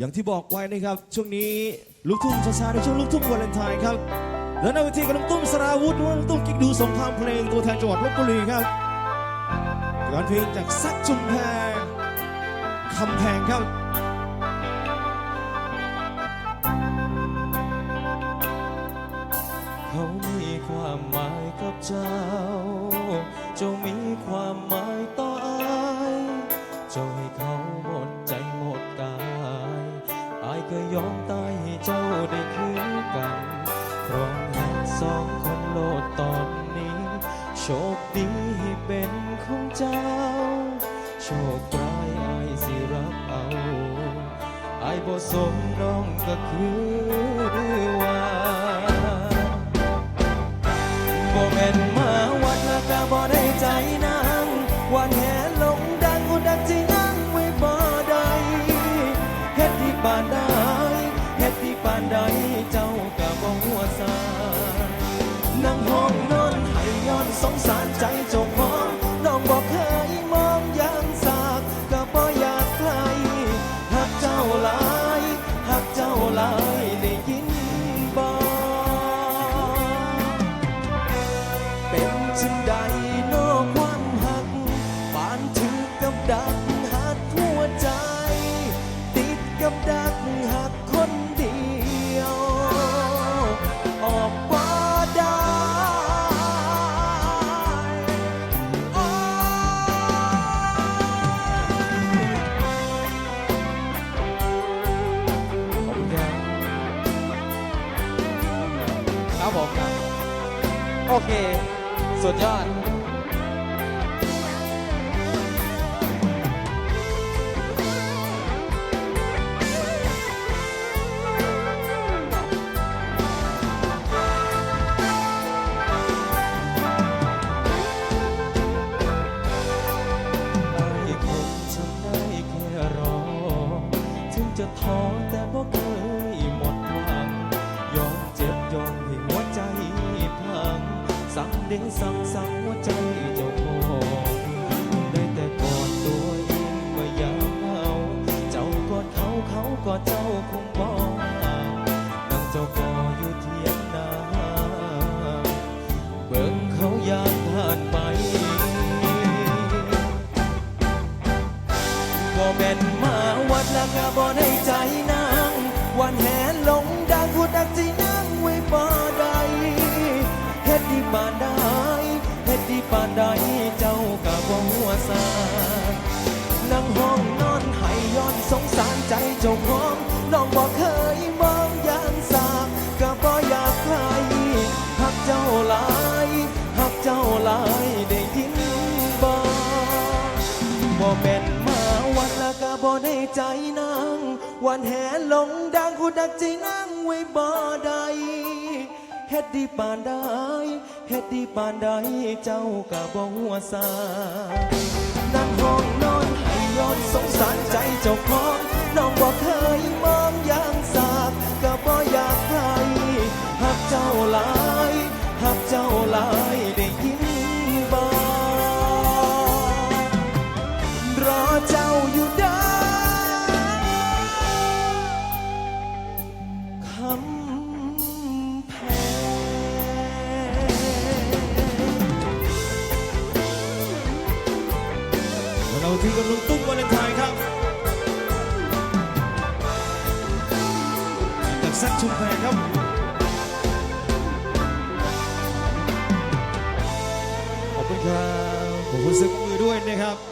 อย่างที่บอกไว้นะครับ ช่วงนี้ลูกทุ่งช้าๆในช่วงลูกทุ่งวาเลนไทน์ครับ และในเวทีกับน้องตุ้มสราวุธน้องตุ้มกิ๊กดูสงครามเพลงตัวแทนจังหวัดลบบุรีครับงานเพลงจากซักชุมแพคำแพงครับเขามีความหมายกับเจ้า เจ้ามีความหมายต่ออายเจ้าให้เขาหมด ก็ยอมตายให้เจ้าได้คือกันครองหักสองคนโลดตอนนี้ โชคดีให้เป็นของเจ้า โชคร้ายอายสิรับเอาอายบ่สมน้องก็คือว่าบ่แม่นมาวัดแล้วก็บ่ได้ใจนางวันแห่ ปานใดเจ้าก็บ่หัวซานั่งห้องนอนให้ย้อนสงสารใจเจ้าของน้องบ่เคยมองอย่างสากก็บ่อยากใครหักเจ้าหลายหักเจ้าหลายได้ยินบ่เป็นชินใดนอกความหักปานถึงกับดัก ครับผมครับ โอเค สุดยอดไอ้คงทำได้แค่รอ ถึงจะท้อแต่บ่เคย สั่งเด้สั่งสั่งหัวใจเจ้าของได้แต่กอดตัวเองเมื่ยามเหงาเจ้ากอดเขาเขากอดเจ้าคงบ่นั่งเจ้าก็อยู่เทียงนาเบิ่งเขายามผ่านไปบ่แม่นมาวัดล้วก็บ่ได้ใจนางวันแหนลงดังพูดดักจีนางไว้บ่ ปานใดเฮ็ดดีปานใดเจ้าก็บ่หัวซานั่งห้องนอนให้ย้อนสงสารใจเจ้าของน้องบ่เคยมองอย่างสากก็บ่อยากใครหักเจ้าหลายหักเจ้าหลายได้ยินบ่บ่แม่นมาวันละก็บ่ได้ใจนางวันแห่ลงดังกูดักใจนางไว้บ่ได้ เฮ็ดดีปานใดเฮ็ดดีปานใดเจ้าก็บ่หัวซานั่งห้องนอนให้ย้อนสงสารใจเจ้าของน้องบ่เคย เราที่กับน้องตุ้มวาเลนไทยครับจากซักชุมแพครับขอบคุณครับขอบคุณซื้อมือด้วยนะครับ